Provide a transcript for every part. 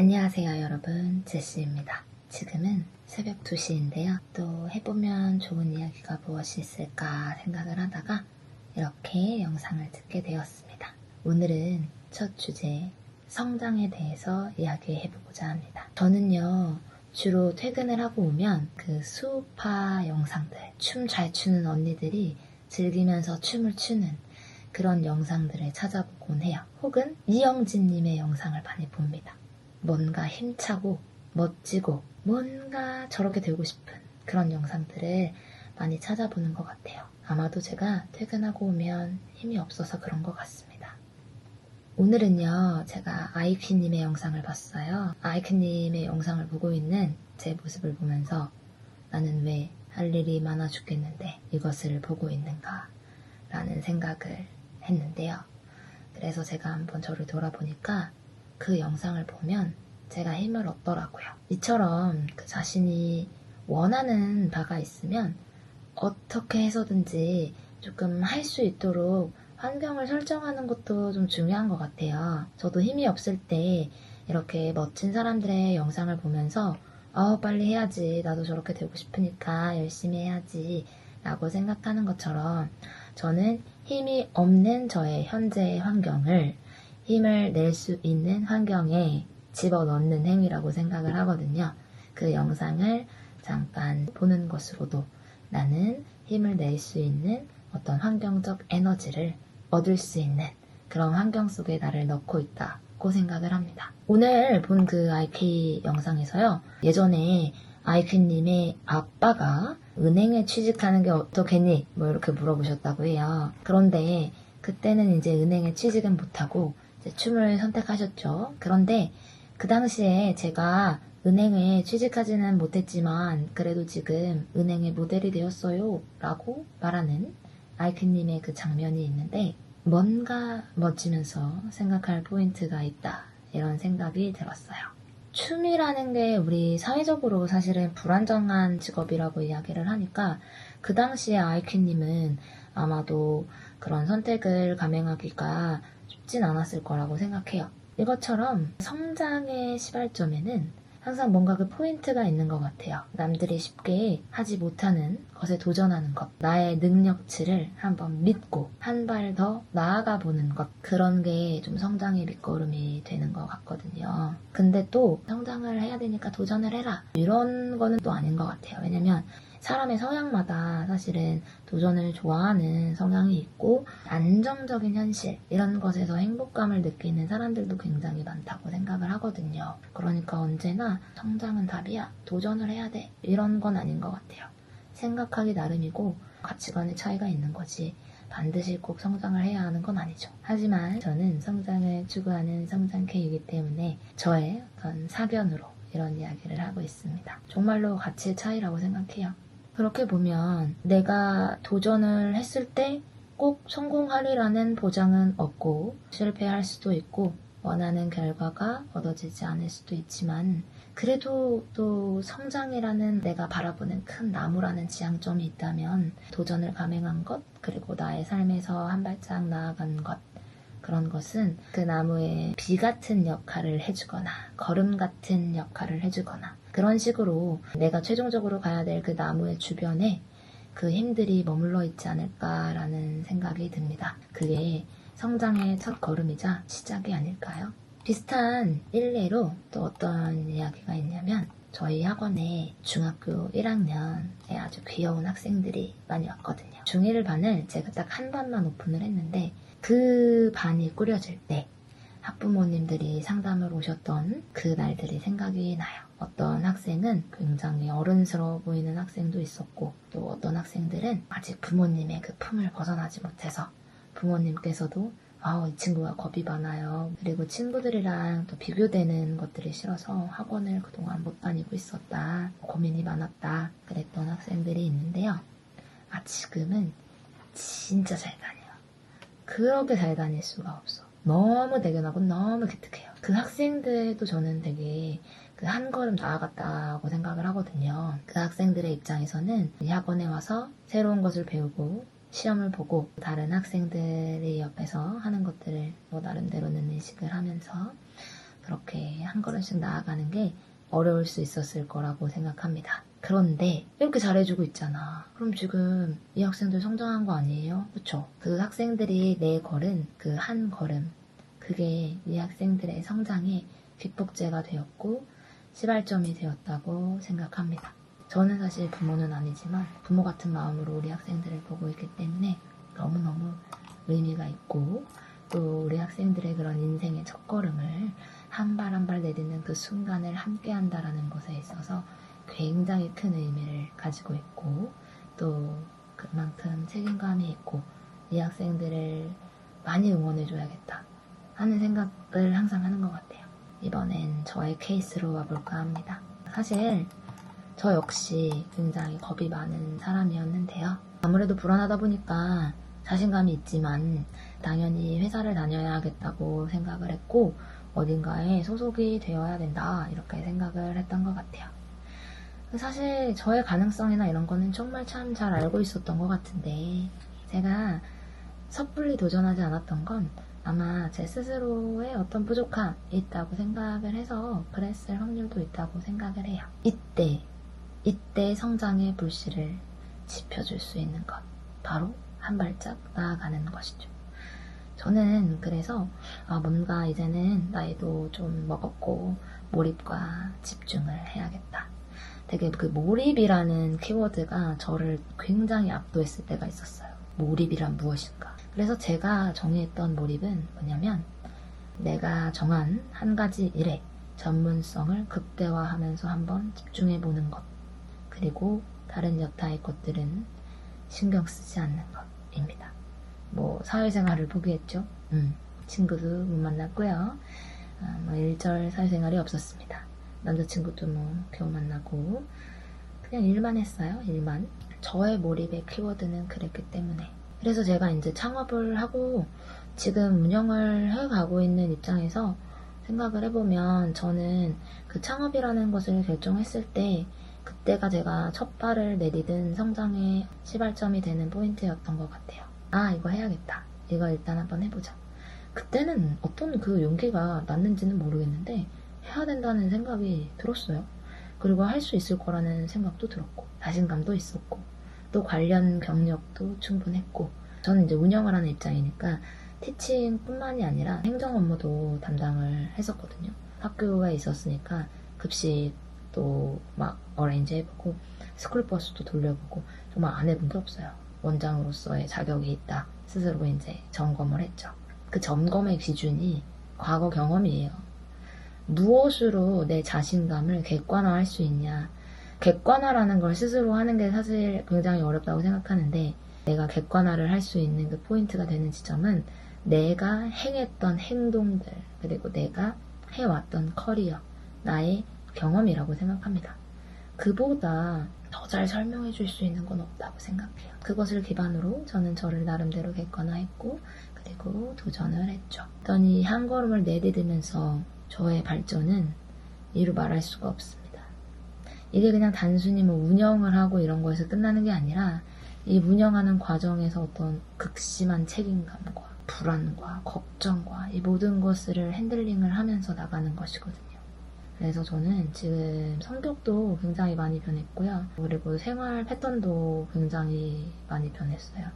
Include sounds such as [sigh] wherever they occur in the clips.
안녕하세요 여러분 제시입니다. 지금은 새벽 2시인데요. 또 해보면 좋은 이야기가 무엇이 있을까 생각을 하다가 이렇게 영상을 듣게 되었습니다. 오늘은 첫 주제 성장에 대해서 이야기해보고자 합니다. 저는요 주로 퇴근을 하고 오면 그 수우파 영상들 춤 잘 추는 언니들이 즐기면서 춤을 추는 그런 영상들을 찾아보곤 해요. 혹은 이영진님의 영상을 많이 봅니다. 뭔가 힘차고 멋지고 뭔가 저렇게 되고 싶은 그런 영상들을 많이 찾아보는 것 같아요. 아마도 제가 퇴근하고 오면 힘이 없어서 그런 것 같습니다. 오늘은요, 제가 아이큐님의 영상을 봤어요. 아이큐님의 영상을 보고 있는 제 모습을 보면서 나는 왜 할 일이 많아 죽겠는데 이것을 보고 있는가 라는 생각을 했는데요. 그래서 제가 한번 저를 돌아보니까 그 영상을 보면 제가 힘을 얻더라고요. 이처럼 그 자신이 원하는 바가 있으면 어떻게 해서든지 조금 할 수 있도록 환경을 설정하는 것도 좀 중요한 것 같아요. 저도 힘이 없을 때 이렇게 멋진 사람들의 영상을 보면서 아 빨리 해야지 나도 저렇게 되고 싶으니까 열심히 해야지 라고 생각하는 것처럼 저는 힘이 없는 저의 현재의 환경을 힘을 낼 수 있는 환경에 집어넣는 행위라고 생각을 하거든요. 그 영상을 잠깐 보는 것으로도 나는 힘을 낼 수 있는 어떤 환경적 에너지를 얻을 수 있는 그런 환경 속에 나를 넣고 있다고 생각을 합니다. 오늘 본그 아이키 영상에서요. 예전에 아이큐님의 아빠가 은행에 취직하는 게 어떻겠니? 뭐 이렇게 물어보셨다고 해요. 그런데 그때는 이제 은행에 취직은 못하고 춤을 선택하셨죠. 그런데 그 당시에 제가 은행에 취직하지는 못했지만 그래도 지금 은행의 모델이 되었어요. 라고 말하는 아이큐님의 그 장면이 있는데 뭔가 멋지면서 생각할 포인트가 있다. 이런 생각이 들었어요. 춤이라는 게 우리 사회적으로 사실은 불안정한 직업이라고 이야기를 하니까 그 당시에 아이큐님은 아마도 그런 선택을 감행하기가 쉽진 않았을 거라고 생각해요. 이것처럼 성장의 시발점에는 항상 뭔가 그 포인트가 있는 것 같아요. 남들이 쉽게 하지 못하는 것에 도전하는 것, 나의 능력치를 한번 믿고 한 발 더 나아가 보는 것, 그런 게 좀 성장의 밑거름이 되는 것 같거든요. 근데 또 성장을 해야 되니까 도전을 해라. 이런 거는 또 아닌 것 같아요. 왜냐면 사람의 성향마다 사실은 도전을 좋아하는 성향이 있고 안정적인 현실 이런 것에서 행복감을 느끼는 사람들도 굉장히 많다고 생각을 하거든요. 그러니까 언제나 성장은 답이야. 도전을 해야 돼. 이런 건 아닌 것 같아요. 생각하기 나름이고 가치관의 차이가 있는 거지. 반드시 꼭 성장을 해야 하는 건 아니죠. 하지만 저는 성장을 추구하는 성장케이기 때문에 저의 어떤 사견으로 이런 이야기를 하고 있습니다. 정말로 가치의 차이라고 생각해요. 그렇게 보면 내가 도전을 했을 때 꼭 성공하리라는 보장은 없고 실패할 수도 있고 원하는 결과가 얻어지지 않을 수도 있지만 그래도 또 성장이라는 내가 바라보는 큰 나무라는 지향점이 있다면 도전을 감행한 것 그리고 나의 삶에서 한 발짝 나아간 것 그런 것은 그 나무에 비 같은 역할을 해주거나 걸음 같은 역할을 해주거나 그런 식으로 내가 최종적으로 가야 될 그 나무의 주변에 그 힘들이 머물러 있지 않을까라는 생각이 듭니다. 그게 성장의 첫 걸음이자 시작이 아닐까요? 비슷한 일례로 또 어떤 이야기가 있냐면 저희 학원에 중학교 1학년에 아주 귀여운 학생들이 많이 왔거든요. 중1 반을 제가 딱 한 반만 오픈을 했는데 그 반이 꾸려질 때 학부모님들이 상담을 오셨던 그 날들이 생각이 나요. 어떤 학생은 굉장히 어른스러워 보이는 학생도 있었고 또 어떤 학생들은 아직 부모님의 그 품을 벗어나지 못해서 부모님께서도 아우 이 친구가 겁이 많아요. 그리고 친구들이랑 또 비교되는 것들이 싫어서 학원을 그동안 못 다니고 있었다. 고민이 많았다. 그랬던 학생들이 있는데요. 아 지금은 진짜 잘 다녀요. 그렇게 잘 다닐 수가 없어. 너무 대견하고 너무 기특해요. 그 학생들도 저는 되게 그 한 걸음 나아갔다고 생각을 하거든요. 그 학생들의 입장에서는 이 학원에 와서 새로운 것을 배우고 시험을 보고 다른 학생들이 옆에서 하는 것들을 뭐 나름대로는 인식을 하면서 그렇게 한 걸음씩 나아가는 게 어려울 수 있었을 거라고 생각합니다. 그런데 이렇게 잘해주고 있잖아. 그럼 지금 이 학생들 성장한 거 아니에요? 그쵸? 그 학생들이 내 걸은 그 한 걸음 그게 이 학생들의 성장에 귀폭제가 되었고 시발점이 되었다고 생각합니다. 저는 사실 부모는 아니지만 부모 같은 마음으로 우리 학생들을 보고 있기 때문에 너무너무 의미가 있고 또 우리 학생들의 그런 인생의 첫걸음을 한 발 한 발 내딛는 그 순간을 함께 한다라는 것에 있어서 굉장히 큰 의미를 가지고 있고 또 그만큼 책임감이 있고 이 학생들을 많이 응원해줘야겠다 하는 생각을 항상 하는 것 같아요. 이번엔 저의 케이스로 와볼까 합니다. 사실 저 역시 굉장히 겁이 많은 사람이었는데요. 아무래도 불안하다 보니까 자신감이 있지만 당연히 회사를 다녀야 하겠다고 생각을 했고 어딘가에 소속이 되어야 된다 이렇게 생각을 했던 것 같아요. 사실 저의 가능성이나 이런 거는 정말 참 잘 알고 있었던 것 같은데 제가 섣불리 도전하지 않았던 건 아마 제 스스로의 어떤 부족함이 있다고 생각을 해서 그랬을 확률도 있다고 생각을 해요. 이때, 이때 성장의 불씨를 지펴줄 수 있는 것. 바로 한 발짝 나아가는 것이죠. 저는 그래서 아, 뭔가 이제는 나이도 좀 먹었고 몰입과 집중을 해야겠다. 되게 그 몰입이라는 키워드가 저를 굉장히 압도했을 때가 있었어요. 몰입이란 무엇인가? 그래서 제가 정의했던 몰입은 뭐냐면 내가 정한 한 가지 일에 전문성을 극대화하면서 한번 집중해 보는 것. 그리고 다른 여타의 것들은 신경 쓰지 않는 것입니다. 뭐 사회생활을 포기했죠. 음, 친구도 못 만났고요. 아, 뭐 일절 사회생활이 없었습니다. 남자친구도 뭐 겨우 만나고 그냥 일만 했어요. 일만. 저의 몰입의 키워드는 그랬기 때문에 그래서 제가 이제 창업을 하고 지금 운영을 해가고 있는 입장에서 생각을 해보면 저는 그 창업이라는 것을 결정했을 때 그때가 제가 첫 발을 내디딘 성장의 시발점이 되는 포인트였던 것 같아요. 아, 이거 해야겠다. 이거 일단 한번 해보자. 그때는 어떤 그 용기가 났는지는 모르겠는데 해야 된다는 생각이 들었어요. 그리고 할 수 있을 거라는 생각도 들었고 자신감도 있었고 또 관련 경력도 충분했고 저는 이제 운영을 하는 입장이니까 티칭뿐만이 아니라 행정 업무도 담당을 했었거든요. 학교에 있었으니까 급식도 막 어레인지 해보고 스쿨버스도 돌려보고 정말 안 해본 게 없어요. 원장으로서의 자격이 있다. 스스로 이제 점검을 했죠. 그 점검의 기준이 과거 경험이에요. 무엇으로 내 자신감을 객관화할 수 있냐. 객관화라는 걸 스스로 하는 게 사실 굉장히 어렵다고 생각하는데 내가 객관화를 할 수 있는 그 포인트가 되는 지점은 내가 행했던 행동들 그리고 내가 해왔던 커리어 나의 경험이라고 생각합니다. 그보다 더 잘 설명해 줄 수 있는 건 없다고 생각해요. 그것을 기반으로 저는 저를 나름대로 객관화했고 그리고 도전을 했죠. 그랬더니 한 걸음을 내디디면서 저의 발전은 이루 말할 수가 없습니다. 이게 그냥 단순히 뭐 운영을 하고 이런 거에서 끝나는 게 아니라 이 운영하는 과정에서 어떤 극심한 책임감과 불안과 걱정과 이 모든 것을 핸들링을 하면서 나가는 것이거든요. 그래서 저는 지금 성격도 굉장히 많이 변했고요. 그리고 생활 패턴도 굉장히 많이 변했어요.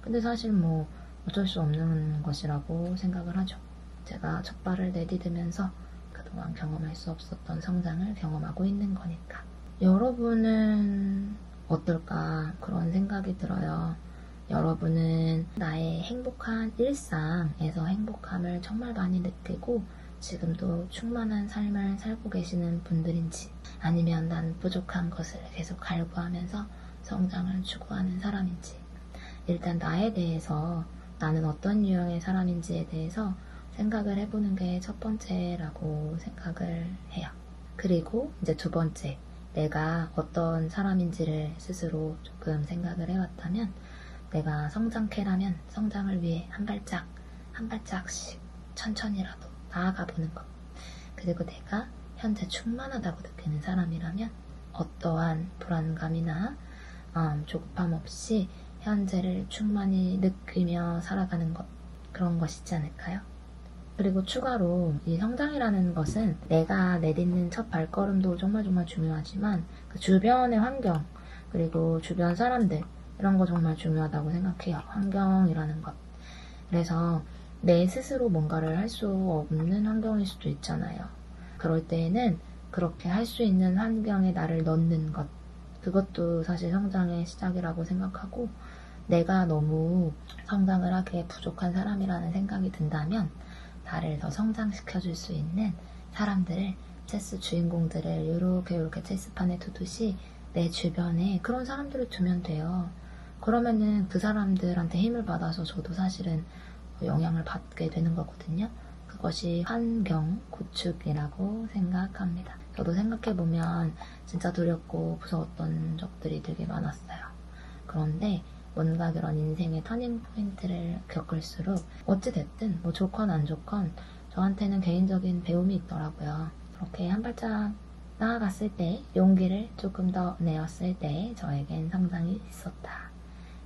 근데 사실 뭐 어쩔 수 없는 것이라고 생각을 하죠. 제가 첫 발을 내디디면서 그동안 경험할 수 없었던 성장을 경험하고 있는 거니까. 여러분은 어떨까 그런 생각이 들어요. 여러분은 나의 행복한 일상에서 행복함을 정말 많이 느끼고 지금도 충만한 삶을 살고 계시는 분들인지 아니면 난 부족한 것을 계속 갈구하면서 성장을 추구하는 사람인지 일단 나에 대해서 나는 어떤 유형의 사람인지에 대해서 생각을 해보는 게 첫 번째라고 생각을 해요. 그리고 이제 두 번째, 내가 어떤 사람인지를 스스로 조금 생각을 해왔다면 내가 성장케라면 성장을 위해 한 발짝 한 발짝씩 천천히라도 나아가 보는 것 그리고 내가 현재 충만하다고 느끼는 사람이라면 어떠한 불안감이나 음, 조급함 없이 현재를 충만히 느끼며 살아가는 것 그런 것이지 않을까요? 그리고 추가로 이 성장이라는 것은 내가 내딛는 첫 발걸음도 정말 정말 중요하지만 그 주변의 환경 그리고 주변 사람들 이런 거 정말 중요하다고 생각해요. 환경이라는 것. 그래서 내 스스로 뭔가를 할 수 없는 환경일 수도 있잖아요. 그럴 때에는 그렇게 할 수 있는 환경에 나를 넣는 것. 그것도 사실 성장의 시작이라고 생각하고 내가 너무 성장을 하기에 부족한 사람이라는 생각이 든다면 나를 더 성장시켜 줄 수 있는 사람들을 체스 주인공들을 이렇게 이렇게 체스판에 두듯이 내 주변에 그런 사람들을 두면 돼요. 그러면은 그 사람들한테 힘을 받아서 저도 사실은 영향을 받게 되는 거거든요. 그것이 환경 구축이라고 생각합니다. 저도 생각해보면 진짜 두렵고 무서웠던 적들이 되게 많았어요. 그런데 뭔가 그런 인생의 터닝 포인트를 겪을수록 어찌됐든 뭐 좋건 안 좋건 저한테는 개인적인 배움이 있더라고요. 그렇게 한 발짝 나아갔을 때 용기를 조금 더 내었을 때 저에겐 성장이 있었다.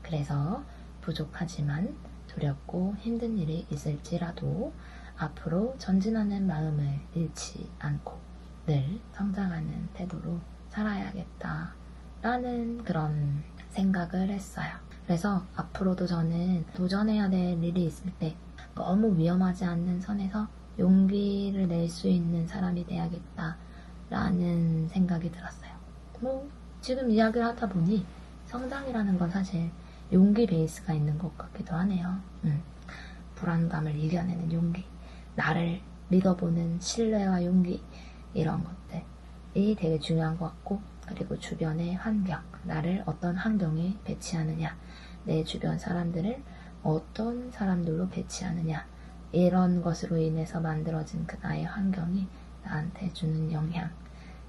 그래서 부족하지만 두렵고 힘든 일이 있을지라도 앞으로 전진하는 마음을 잃지 않고 늘 성장하는 태도로 살아야겠다. 라는 그런 생각을 했어요. 그래서 앞으로도 저는 도전해야 될 일이 있을 때 너무 위험하지 않는 선에서 용기를 낼 수 있는 사람이 돼야겠다. 라는 생각이 들었어요. 뭐, 지금 이야기를 하다 보니 성장이라는 건 사실 용기 베이스가 있는 것 같기도 하네요. 음, 불안감을 이겨내는 용기, 나를 믿어보는 신뢰와 용기, 이런 것들 이 되게 중요한 것 같고, 그리고 주변의 환경, 나를 어떤 환경에 배치하느냐, 내 주변 사람들을 어떤 사람들로 배치하느냐, 이런 것으로 인해서 만들어진 그 나의 환경이 나한테 주는 영향,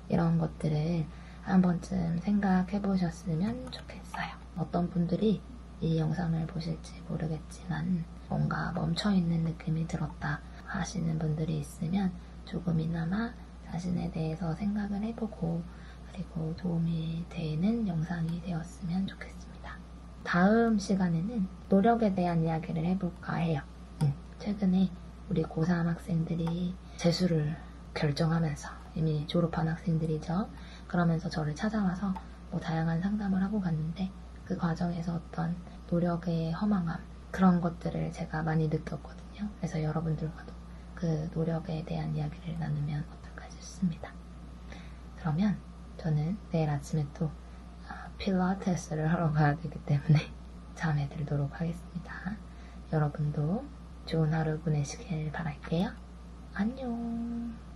이런 것들을 한 번쯤 생각해 보셨으면 좋겠어요. 어떤 분들이 이 영상을 보실지 모르겠지만 뭔가 멈춰 있는 느낌이 들었다 하시는 분들이 있으면 조금이나마 자신에 대해서 생각을 해보고 그리고 도움이 되는 영상이 되었으면 좋겠습니다. 다음 시간에는 노력에 대한 이야기를 해볼까 해요. 음, 최근에 우리 고3 학생들이 재수를 결정하면서 이미 졸업한 학생들이죠. 그러면서 저를 찾아와서 뭐 다양한 상담을 하고 갔는데 그 과정에서 어떤 노력의 허망함 그런 것들을 제가 많이 느꼈거든요. 그래서 여러분들과도 그 노력에 대한 이야기를 나누면 싶습니다. 그러면 저는 내일 아침에 또 아, 필라테스를 하러 가야 되기 때문에 [laughs] 잠에 들도록 하겠습니다. 여러분도 좋은 하루 보내시길 바랄게요. 안녕.